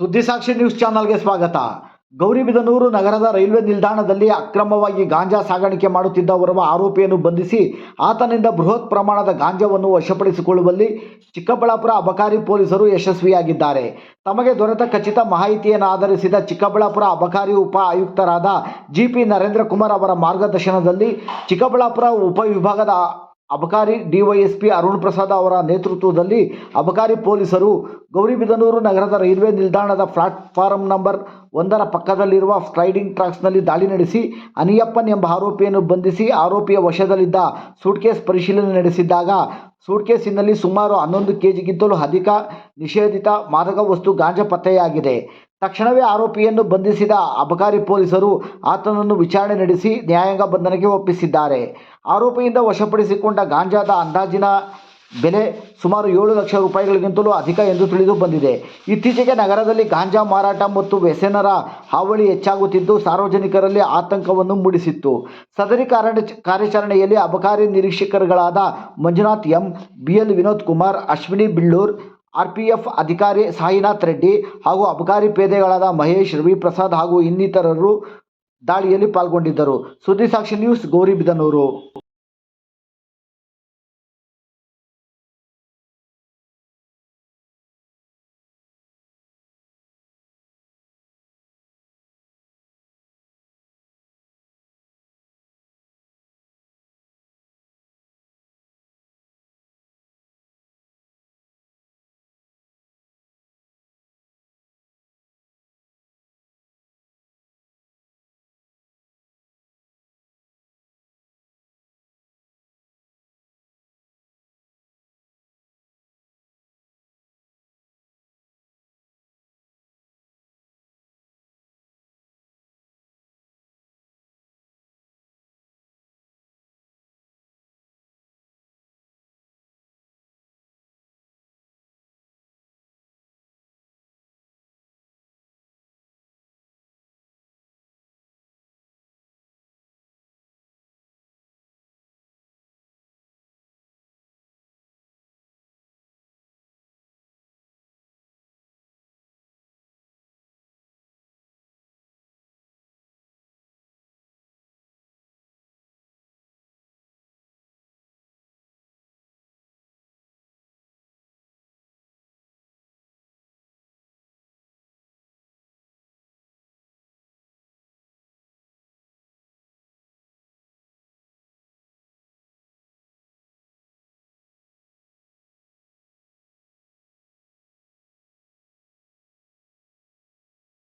ಸುದ್ದಿಸಾಕ್ಷಿ news ಚಾನಲ್ಗೆ ಸ್ವಾಗತ. ಗೌರಿಬಿದನೂರು ನಗರದ ರೈಲ್ವೆ ನಿಲ್ದಾಣದಲ್ಲಿ ಅಕ್ರಮವಾಗಿ ಗಾಂಜಾ ಸಾಗಾಣಿಕೆ ಮಾಡುತ್ತಿದ್ದ ಓರ್ವ ಆರೋಪಿಯನ್ನು ಬಂಧಿಸಿ ಆತನಿಂದ ಬೃಹತ್ ಪ್ರಮಾಣದ ಗಾಂಜಾವನ್ನು ವಶಪಡಿಸಿಕೊಳ್ಳುವಲ್ಲಿ ಚಿಕ್ಕಬಳ್ಳಾಪುರ ಅಬಕಾರಿ ಪೊಲೀಸರು ಯಶಸ್ವಿಯಾಗಿದ್ದಾರೆ. ತಮಗೆ ದೊರೆತ ಖಚಿತ ಮಾಹಿತಿಯನ್ನು ಆಧರಿಸಿದ ಚಿಕ್ಕಬಳ್ಳಾಪುರ ಅಬಕಾರಿ ಉಪ ಆಯುಕ್ತರಾದ ಜಿಪಿ ನರೇಂದ್ರ ಕುಮಾರ್ ಅವರ ಮಾರ್ಗದರ್ಶನದಲ್ಲಿ ಚಿಕ್ಕಬಳ್ಳಾಪುರ ಉಪವಿಭಾಗದ ಅಬಕಾರಿ ಡಿವೈಎಸ್ಪಿ ಅರುಣ್ ಪ್ರಸಾದ್ ಅವರ ನೇತೃತ್ವದಲ್ಲಿ ಅಬಕಾರಿ ಪೊಲೀಸರು ಗೌರಿಬಿದನೂರು ನಗರದ ರೈಲ್ವೆ ನಿಲ್ದಾಣದ ಪ್ಲಾಟ್ಫಾರಂ ನಂಬರ್ ಒಂದರ ಪಕ್ಕದಲ್ಲಿರುವ ಸ್ಲೈಡಿಂಗ್ ಟ್ರ್ಯಾಕ್ಸ್ನಲ್ಲಿ ದಾಳಿ ನಡೆಸಿ ಅನಿಯಪ್ಪನ್ ಎಂಬ ಆರೋಪಿಯನ್ನು ಬಂಧಿಸಿ ಆರೋಪಿಯ ವಶದಲ್ಲಿದ್ದ ಸೂಟ್ಕೇಸ್ ಪರಿಶೀಲನೆ ನಡೆಸಿದ್ದಾಗ ಸೂಟ್ಕೇಸಿನಲ್ಲಿ ಸುಮಾರು ಹನ್ನೊಂದು ಕೆಜಿಗಿಂತಲೂ ಅಧಿಕ ನಿಷೇಧಿತ ಮಾದಕ ವಸ್ತು ಗಾಂಜಾ ಪತ್ತೆಯಾಗಿದೆ. ತಕ್ಷಣವೇ ಆರೋಪಿಯನ್ನು ಬಂಧಿಸಿದ ಅಬಕಾರಿ ಪೊಲೀಸರು ಆತನನ್ನು ವಿಚಾರಣೆ ನಡೆಸಿ ನ್ಯಾಯಾಂಗ ಬಂಧನಕ್ಕೆ ಒಪ್ಪಿಸಿದ್ದಾರೆ. ಆರೋಪಿಯಿಂದ ವಶಪಡಿಸಿಕೊಂಡ ಗಾಂಜಾದ ಅಂದಾಜಿನ ಬೆಲೆ ಸುಮಾರು ಏಳು ಲಕ್ಷ ರೂಪಾಯಿಗಳಿಗಿಂತಲೂ ಅಧಿಕ ಎಂದು ತಿಳಿದು ಬಂದಿದೆ. ಇತ್ತೀಚೆಗೆ ನಗರದಲ್ಲಿ ಗಾಂಜಾ ಮಾರಾಟ ಮತ್ತು ವ್ಯಸನರ ಹಾವಳಿ ಹೆಚ್ಚಾಗುತ್ತಿದ್ದು ಸಾರ್ವಜನಿಕರಲ್ಲಿ ಆತಂಕವನ್ನು ಮೂಡಿಸಿತ್ತು. ಸದರಿ ಕಾರ್ಯ ಕಾರ್ಯಾಚರಣೆಯಲ್ಲಿ ಅಬಕಾರಿ ನಿರೀಕ್ಷಕರುಗಳಾದ Manjunath M B L Vinod Kumar, Ashwini Billur R P F ಅಧಿಕಾರಿ ಸಾಯಿನಾಥ್ ರೆಡ್ಡಿ ಹಾಗೂ ಅಬಕಾರಿ ಪೇದೆಗಳಾದ ಮಹೇಶ್, ರವಿಪ್ರಸಾದ್ ಹಾಗೂ ಇನ್ನಿತರರು ದಾಳಿಯಲ್ಲಿ ಪಾಲ್ಗೊಂಡಿದ್ದರು. ಸುದ್ದಿಸಾಕ್ಷಿ ನ್ಯೂಸ್ ಗೌರಿಬಿದನೂರು